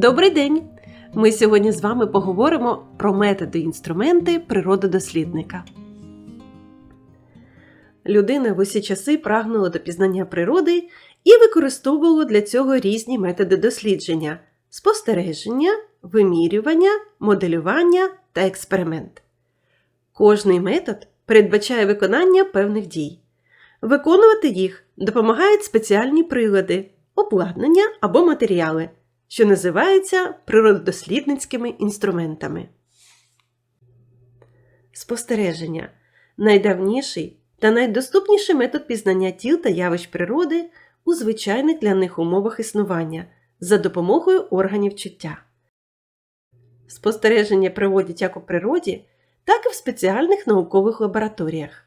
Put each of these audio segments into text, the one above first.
Добрий день! Ми сьогодні з вами поговоримо про методи і інструменти природодослідника. Людина в усі часи прагнула до пізнання природи і використовувала для цього різні методи дослідження спостереження, вимірювання, моделювання та експеримент. Кожний метод передбачає виконання певних дій. Виконувати їх допомагають спеціальні прилади, обладнання або матеріали, що називаються природодослідницькими інструментами. Спостереження найдавніший та найдоступніший метод пізнання тіл та явищ природи у звичайних для них умовах існування за допомогою органів чуття. Спостереження проводять як у природі, так і в спеціальних наукових лабораторіях.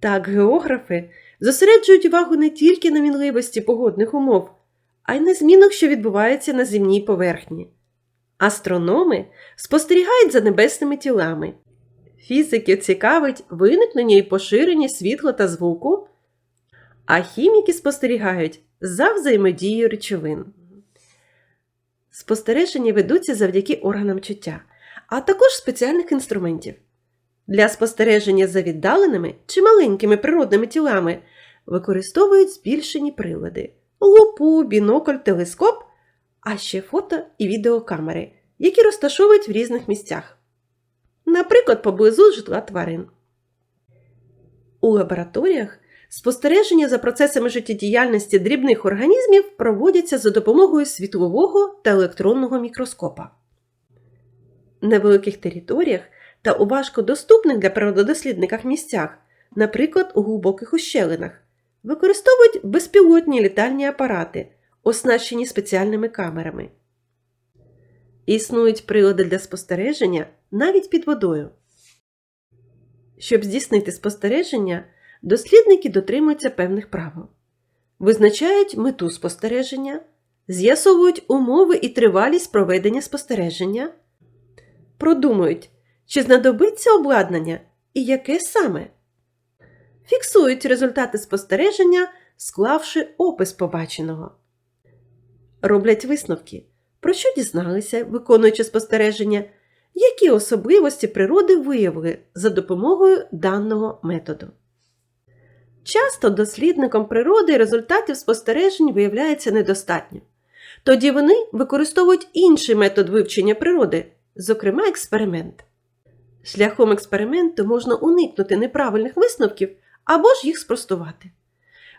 Так, географи зосереджують увагу не тільки на мінливості погодних умов, а й на змінах, що відбуваються на земній поверхні. Астрономи спостерігають за небесними тілами. Фізиків цікавить виникнення і поширення світла та звуку, а хіміки спостерігають за взаємодією речовин. Спостереження ведуться завдяки органам чуття, а також спеціальних інструментів. Для спостереження за віддаленими чи маленькими природними тілами використовують збільшені прилади лупу, бінокль, телескоп, а ще фото і відеокамери, які розташовують в різних місцях, наприклад, поблизу житла тварин. У лабораторіях спостереження за процесами життєдіяльності дрібних організмів проводяться за допомогою світлового та електронного мікроскопа. На великих територіях та у важкодоступних для природодослідниках місцях, наприклад, у глибоких ущелинах, використовують безпілотні літальні апарати, оснащені спеціальними камерами. Існують прилади для спостереження навіть під водою. Щоб здійснити спостереження, дослідники дотримуються певних правил, визначають мету спостереження, з'ясовують умови і тривалість проведення спостереження, продумують, чи знадобиться обладнання і яке саме. Фіксують результати спостереження, склавши опис побаченого. Роблять висновки, про що дізналися, виконуючи спостереження, які особливості природи виявили за допомогою даного методу. Часто дослідникам природи результатів спостережень виявляється недостатньо. Тоді вони використовують інший метод вивчення природи, зокрема експеримент. Шляхом експерименту можна уникнути неправильних висновків або ж їх спростувати.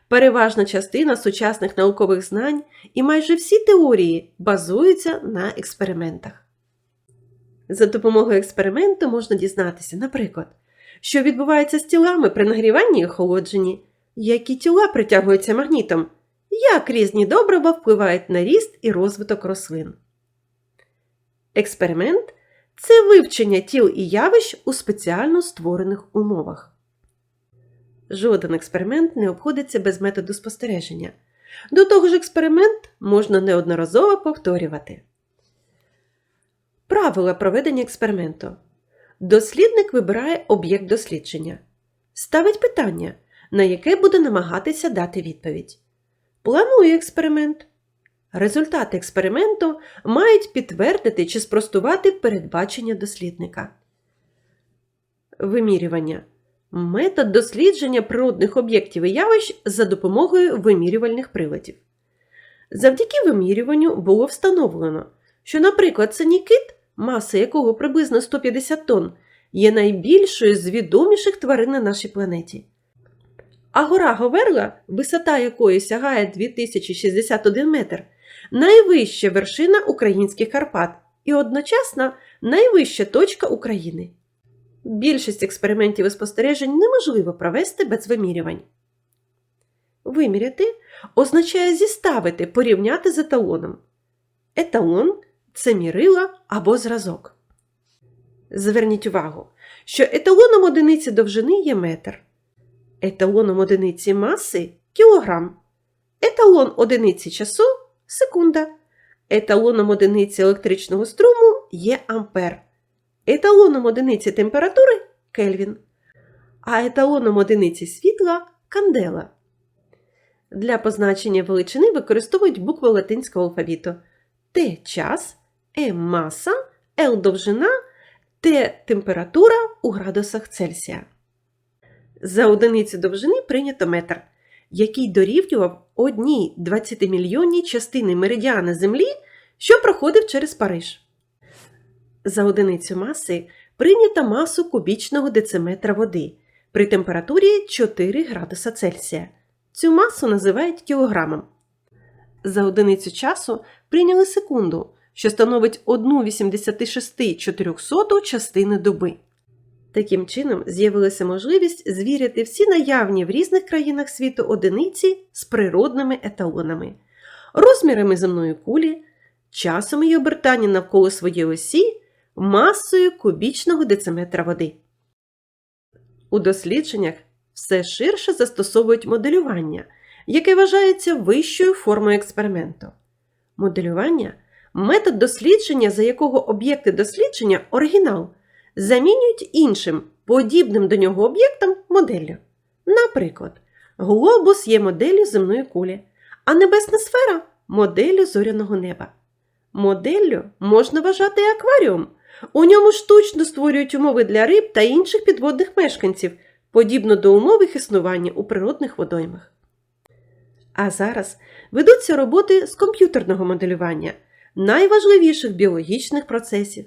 Переважна частина сучасних наукових знань і майже всі теорії базуються на експериментах. За допомогою експерименту можна дізнатися, наприклад, що відбувається з тілами при нагріванні і охолодженні, які тіла притягуються магнітом, як різні добрива впливають на ріст і розвиток рослин. Експеримент це вивчення тіл і явищ у спеціально створених умовах. Жоден експеримент не обходиться без методу спостереження. До того ж, експеримент можна неодноразово повторювати. Правила проведення експерименту. Дослідник вибирає об'єкт дослідження. Ставить питання, на яке буде намагатися дати відповідь. Планує експеримент. Результати експерименту мають підтвердити чи спростувати передбачення дослідника. Вимірювання. Метод дослідження природних об'єктів і явищ за допомогою вимірювальних приладів. Завдяки вимірюванню було встановлено, що, наприклад, синій-кит, маса якого приблизно 150 тонн, є найбільшою з відоміших тварин на нашій планеті. А гора Говерла, висота якої сягає 2061 метр, найвища вершина українських Карпат і одночасно найвища точка України. Більшість експериментів і спостережень неможливо провести без вимірювань. Виміряти означає зіставити, порівняти з еталоном. Еталон це мірила або зразок. Зверніть увагу, що еталоном одиниці довжини є метр, еталоном одиниці маси кілограм, еталон одиниці часу секунда, еталоном одиниці електричного струму є ампер. Еталоном одиниці температури Кельвін, а еталоном одиниці світла кандела. Для позначення величини використовують букви латинського алфавіту Т час, М маса, Л довжина, Т температура у градусах Цельсія. За одиницю довжини прийнято метр, який дорівнював одній 20 мільйонній частини меридіана Землі, що проходив через Париж. За одиницю маси прийнято масу кубічного дециметра води при температурі 4 градуса Цельсія. Цю масу називають кілограмом. За одиницю часу прийняли секунду, що становить 1,86 частини доби. Таким чином з'явилася можливість звіряти всі наявні в різних країнах світу одиниці з природними еталонами, розмірами земної кулі, часом її обертання навколо своєї осі, масою кубічного дециметра води. У дослідженнях все ширше застосовують моделювання, яке вважається вищою формою експерименту. Моделювання метод дослідження, за якого об'єкти дослідження оригінал замінюють іншим, подібним до нього об'єктам моделлю. Наприклад, глобус є моделлю земної кулі, а небесна сфера моделлю зоряного неба. Моделлю можна вважати акваріум. У ньому штучно створюють умови для риб та інших підводних мешканців, подібно до умов їх існування у природних водоймах. А зараз ведуться роботи з комп'ютерного моделювання найважливіших біологічних процесів,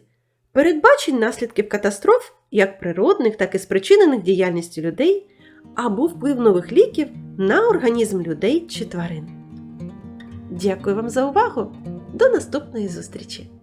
передбачень наслідків катастроф, як природних, так і спричинених діяльністю людей, або вплив нових ліків на організм людей чи тварин. Дякую вам за увагу! До наступної зустрічі!